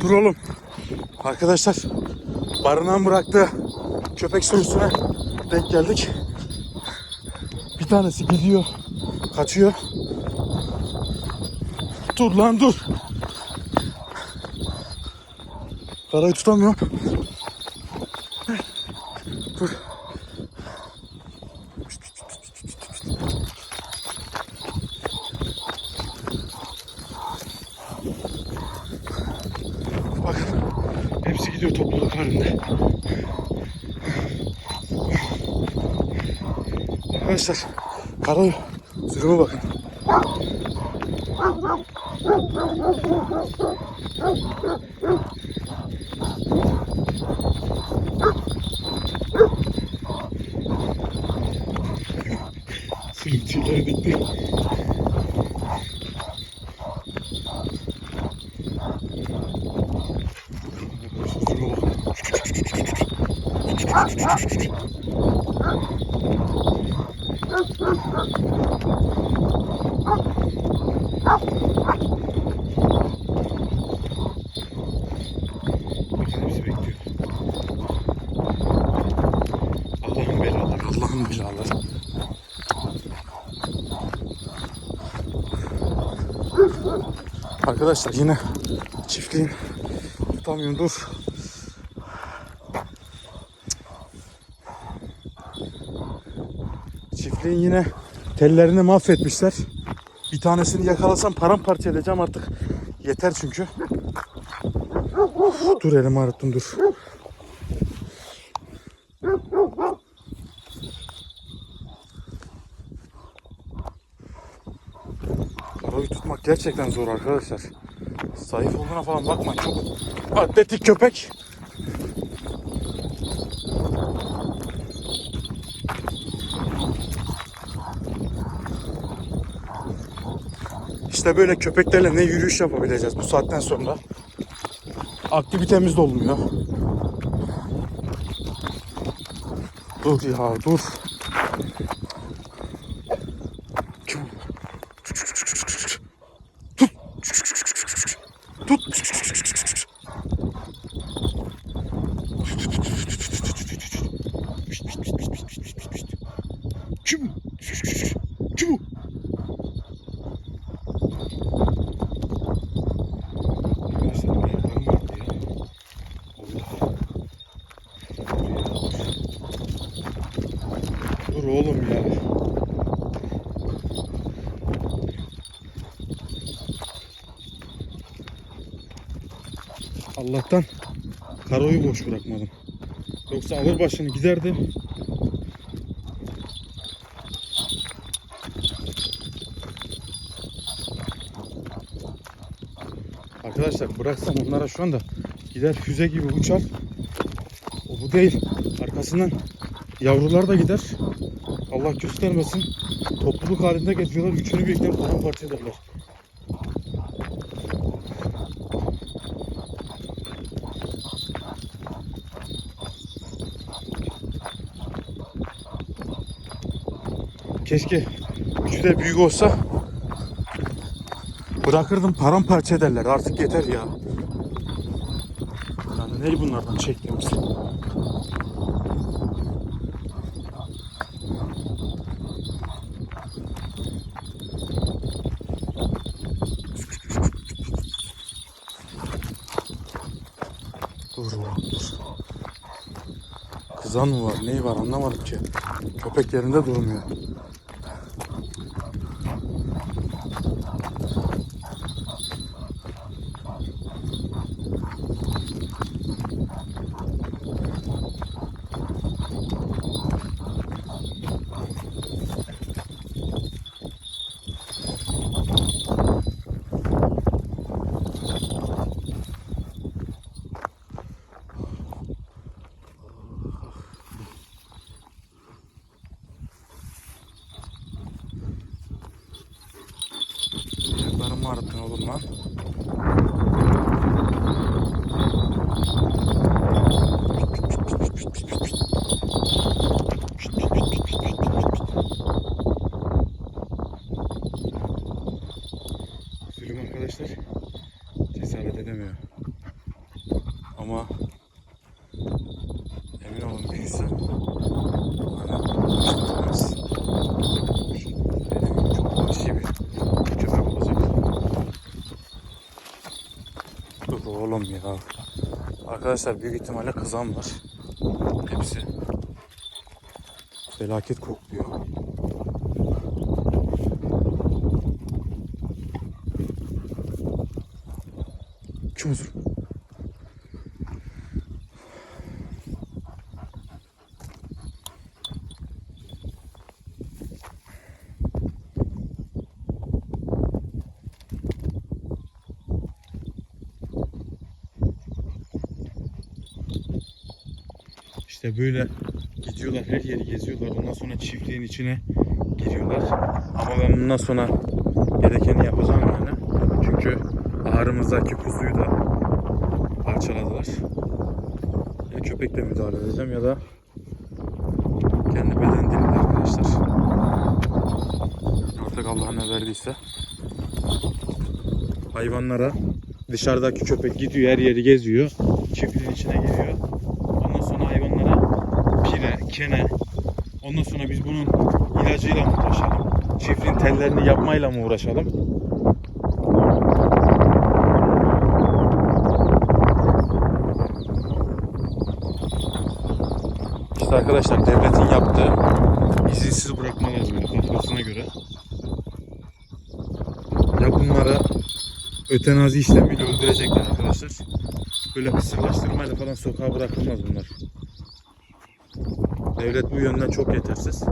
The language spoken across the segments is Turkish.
Dur oğlum. Arkadaşlar barınan bıraktığı köpek sürüsüne denk geldik. Bir tanesi gidiyor. Kaçıyor. Dur lan dur. Karayı tutamıyorum. Gidiyor topluluk halinde. Arkadaşlar kara sürüme bakın. Sürüm tüyleri dikti. Bakın bizi bekliyor. Allah'ın belaları, Allah'ın belaları. Arkadaşlar yine çiftliğin tutamıyorum dur. Çiftliğin yine tellerini mahvetmişler. Bir tanesini yakalasam paramparça edeceğim artık. Yeter çünkü. Dur elimi ağrıttım dur. Karayı tutmak gerçekten zor arkadaşlar. Zayıf olduğuna falan bakma. Çok atletik köpek. İşte böyle köpeklerle ne yürüyüş yapabileceğiz bu saatten sonra. Aktivitemiz de olmuyor. Dur ya dur. Tut. Kim? Kim? Arkadaşlar ayaklarım vardı ya. Allah. Dur oğlum ya. Allah'tan karoyu boş bırakmadım. Yoksa alır başını giderdi. Arkadaşlar bıraksam onlara şu anda gider füze gibi uçar. O bu değil. Arkasından yavrular da gider. Allah göstermesin. Topluluk halinde geziyorlar. Üçünü birlikte paramparça ederler. Keşke üçü de büyük olsa bırakırdım paramparça ederler. Artık yeter ya. Yani ne bunlardan çektiğimiz? Dur. Kızan mı var? Neyi var anlamadım ki. Köpek yerinde durmuyor. Ağrıttın oğlum lan. Zulüm arkadaşlar cesaret edemiyor. Ama emin olun büyüsü hani başlatmaz. Benim çok vahşi bir köpek olacak. Dur ya. Arkadaşlar büyük ihtimalle kızan var. Hepsi. Felaket kokluyor. İşte böyle gidiyorlar her yeri geziyorlar. Ondan sonra çiftliğin içine giriyorlar. Ama ben bundan sonra gerekeni yapacağım yani. Çünkü ahırımızdaki kuzuyu da parçaladılar. Ya köpekle müdahale edeceğim ya da kendi beden dilimle arkadaşlar. Artık Allah ne verdiyse. Hayvanlara dışarıdaki köpek gidiyor her yeri geziyor. Çiftliğin içine giriyor. Kene. Ondan sonra biz bunun ilacıyla mı uğraşalım? Çiftliğin tellerini yapmayla mı uğraşalım? İşte arkadaşlar devletin yaptığı izinsiz bırakmalar böyle kafasına göre. Ya bunları ötenazi işlemiyle öldürecekler arkadaşlar. Böyle kısırlaştırmayla falan sokağa bırakılmaz bunlar. Devlet bu yönden çok yetersiz.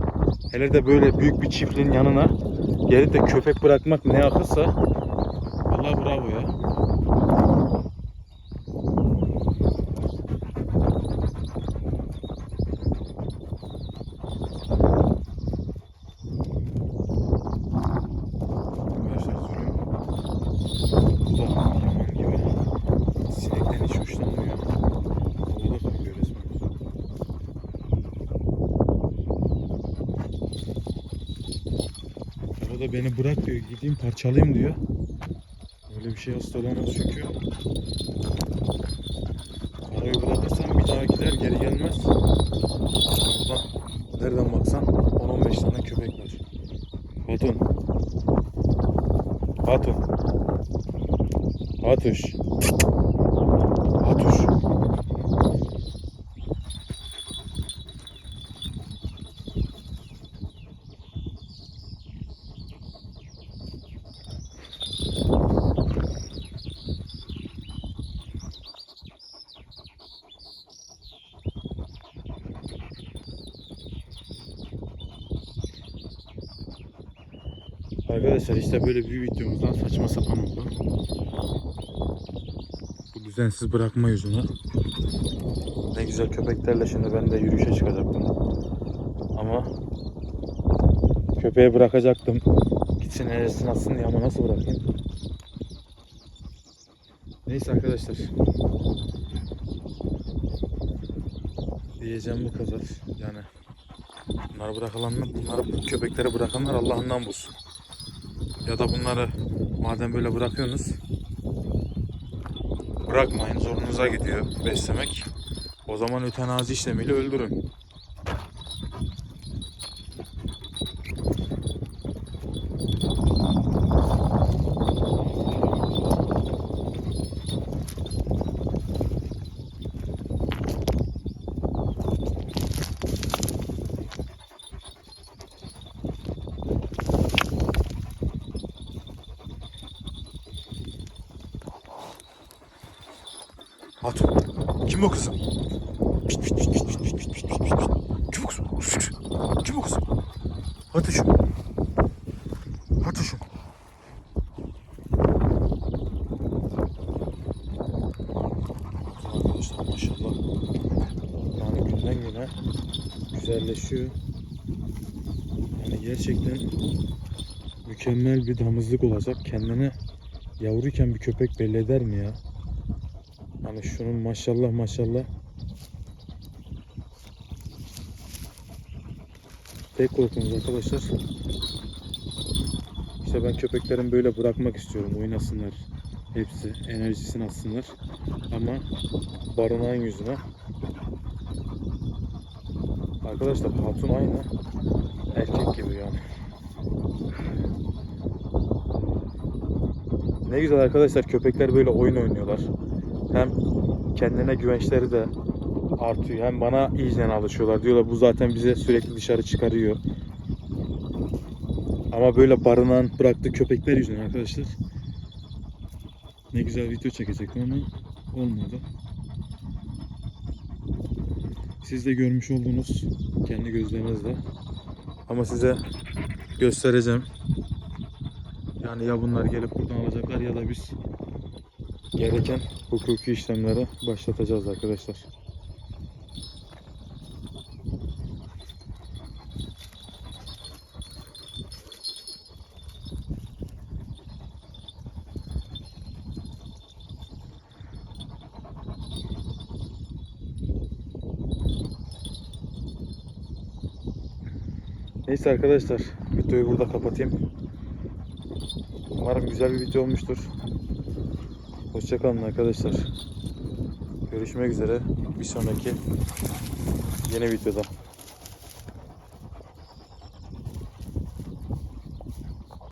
Hele de böyle büyük bir çiftliğin yanına gelip de köpek bırakmak ne akılsa Allah bravo ya. Arkadaşlar sürüyorum. Beni bırak diyor, gideyim parçalayayım diyor. Öyle bir şey olamaz çünkü. Parayı bırakırsan bir daha gider geri gelmez. Orada nereden baksan 10-15 tane köpek var. Patron. Patron. Atuş. Arkadaşlar işte böyle bir videomuzdan saçma sapan oldu. Bu düzensiz bırakma yüzüne. Ne güzel köpeklerle şimdi ben de yürüyüşe çıkacaktım. Ama köpeğe bırakacaktım. Gitsin eğersin atsın diye ama nasıl bırakayım? Neyse arkadaşlar. Diyeceğim bu kadar. Yani bunları bırakılanlar, bunları bu köpekleri bırakanlar Allah'ından bulsun. Ya da bunları madem böyle bırakıyorsunuz bırakmayın zorunuza gidiyor beslemek. O zaman ötenazi işlemiyle öldürün. Pişt, pişt, pişt. Kim o kızım? Pişt. Kim o kızım? Hatuşum. Hatuşum. Arkadaşlar maşallah. Yani günden güne güzelleşiyor. Yani gerçekten mükemmel bir damızlık olacak. Kendini yavruyken bir köpek belli eder mi ya? Hani şunun maşallah maşallah. Tek korkumuz arkadaşlar. İşte ben köpeklerin böyle bırakmak istiyorum. Oynasınlar. Hepsi enerjisini atsınlar. Ama barınağın yüzüne. Arkadaşlar hatun aynı erkek gibi yani. Ne güzel arkadaşlar köpekler böyle oyun oynuyorlar. Hem kendine güvençleri de artıyor. Hem bana iyice alışıyorlar. Diyorlar bu zaten bize sürekli dışarı çıkarıyor. Ama böyle barınan bıraktığı köpekler yüzünden arkadaşlar. Ne güzel video çekecektim ama olmadı. Siz de görmüş oldunuz kendi gözlerinizle. Ama size göstereceğim. Yani ya bunlar gelip buradan alacaklar ya da biz gereken hukuki işlemleri başlatacağız arkadaşlar. Neyse arkadaşlar videoyu burada kapatayım. Umarım güzel bir video olmuştur. Hoşçakalın arkadaşlar. Görüşmek üzere bir sonraki yeni videoda.